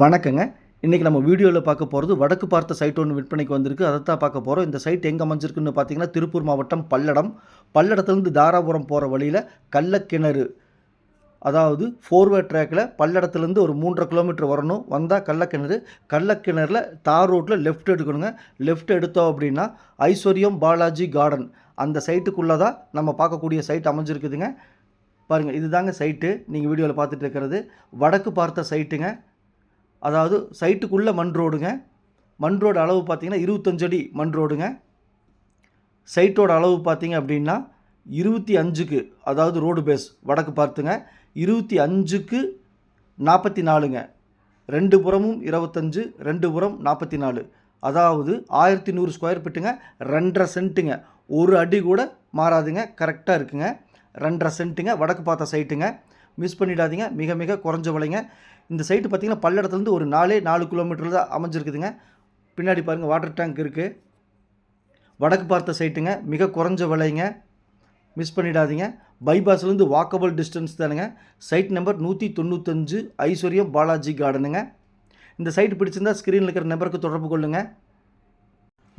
வணக்கங்க. இன்றைக்கி நம்ம வீடியோவில் பார்க்க போகிறது வடக்கு பார்த்த சைட் ஒன்று விற்பனைக்கு வந்திருக்கு. அதை தான் பார்க்க போகிறோம் இந்த சைட் எங்கே அமைஞ்சிருக்குன்னு பார்த்தீங்கன்னா திருப்பூர் மாவட்டம் பல்லடம். பல்லடத்துலேருந்து தாராபுரம் போகிற வழியில் கள்ளக்கிணறு அதாவது ஃபோர்வே ட்ராக்கில் பல்லடத்துலேருந்து ஒரு மூன்றரை கிலோமீட்டர் வரணும். வந்தால் கள்ளக்கிணறு கள்ளக்கிணறில் தார் ரோட்டில் லெஃப்ட் எடுக்கணுங்க. லெஃப்ட் எடுத்தோம் அப்படின்னா ஐஸ்வர்யம் பாலாஜி கார்டன் அந்த சைட்டுக்குள்ளே தான் நம்ம பார்க்கக்கூடிய சைட் அமைஞ்சிருக்குதுங்க. பாருங்கள் இதுதாங்க சைட்டு நீங்கள் வீடியோவில் பார்த்துட்டு இருக்கிறது. வடக்கு பார்த்த சைட்டுங்க அதாவது சைட்டுக்குள்ளே மண் ரோடுங்க. மண் ரோடு அளவு பார்த்தீங்கன்னா இருபத்தஞ்சடி மண் ரோடுங்க. சைட்டோட அளவு பார்த்தீங்க அப்படின்னா இருபத்தி அஞ்சுக்கு அதாவது ரோடு பேஸ் வடக்கு பார்த்துங்க. இருபத்தி அஞ்சுக்கு நாற்பத்தி நாலுங்க. ரெண்டு புறமும் இருபத்தஞ்சு ரெண்டு புறம் நாற்பத்தி நாலு. அதாவது ஆயிரத்தி நூறு ஸ்கொயர் ஃபீட்டுங்க ரெண்டரை சென்ட்டுங்க ஒரு அடி கூட மாறாதுங்க கரெக்டாக இருக்குங்க. ரெண்டரை சென்ட்டுங்க வடக்கு பார்த்த சைட்டுங்க மிஸ் பண்ணிடாதீங்க. மிக மிக குறைஞ்ச விலைங்க. இந்த சைட்டு பார்த்தீங்கன்னா பல்லடத்துலேருந்து ஒரு நாலே நாலு கிலோமீட்டரில் தான் அமைஞ்சிருக்குதுங்க. பின்னாடி பாருங்கள் வாட்டர் டேங்க் இருக்குது வடக்கு பார்த்த சைட்டுங்க மிக குறைஞ்ச விலைங்க. மிஸ் பண்ணிடாதீங்க. பைபாஸ்லேருந்து வாக்கபிள் டிஸ்டன்ஸ் தானுங்க. சைட் நம்பர் நூற்றி தொண்ணூத்தஞ்சு ஐஸ்வர்யம் பாலாஜி கார்டனுங்க இந்த சைட் பிடிச்சிருந்தா ஸ்க்ரீனில் இருக்கிற நம்பருக்கு தொடர்பு கொள்ளுங்கள்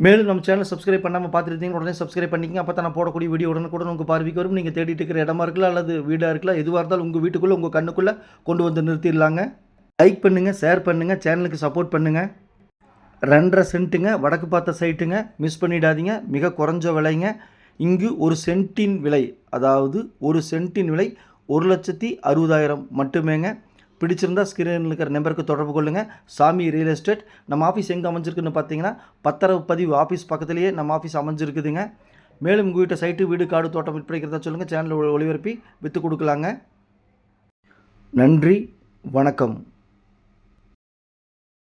மேலும் நம்ம சேனல் சப்ஸ்கிரைப் பண்ணாமல் பார்த்துருந்தீங்க உடனே சப்ஸ்கிரைப் பண்ணிக்கங்க. அப்போ தான் நான் போடக்கூடிய வீடியோ உடனுக்குடன் உங்கள் பார்வைக்கு வரும். நீங்கள் தேடிட்டு இருக்கிற இடமா இருக்கலாம் அல்லது வீடாக இருக்கலாம் எதுவாக இருந்தாலும் உங்கள் வீட்டுக்குள்ளே உங்கள் கண்ணுக்குள்ளே கொண்டு வந்து நிறுத்திடலாங்க. லைக் பண்ணுங்கள் ஷேர் பண்ணுங்கள் சேனலுக்கு சப்போர்ட் பண்ணுங்கள் ரெண்டரை சென்ட்டுங்க வடக்கு பார்த்த சைட்டுங்க மிஸ் பண்ணிடாதீங்க. மிக குறைஞ்ச விலைங்க. இங்கு ஒரு சென்ட்டின் விலை அதாவது ஒரு சென்ட்டின் விலை ஒரு லட்சத்தி அறுபதாயிரம் மட்டுமேங்க. பிடிச்சிருந்தா ஸ்கிரீனில் இருக்கிற நம்பருக்கு தொடர்பு கொள்ளுங்கள் சாமி ரியல் எஸ்டேட் நம்ம ஆஃபீஸ் எங்கே அமைஞ்சிருக்குன்னு பார்த்தீங்கன்னா பத்தரவு பதிவு ஆஃபீஸ் பக்கத்துலேயே நம்ம ஆஃபீஸ் அமைஞ்சிருக்குதுங்க. மேலும் உங்கள்கிட்ட சைட்டு வீடு காடு தோட்டம் விற்பனைக்கிறதா சொல்லுங்கள் சேனலில் ஒளிபரப்பி விற்று கொடுக்கலாங்க. நன்றி வணக்கம்.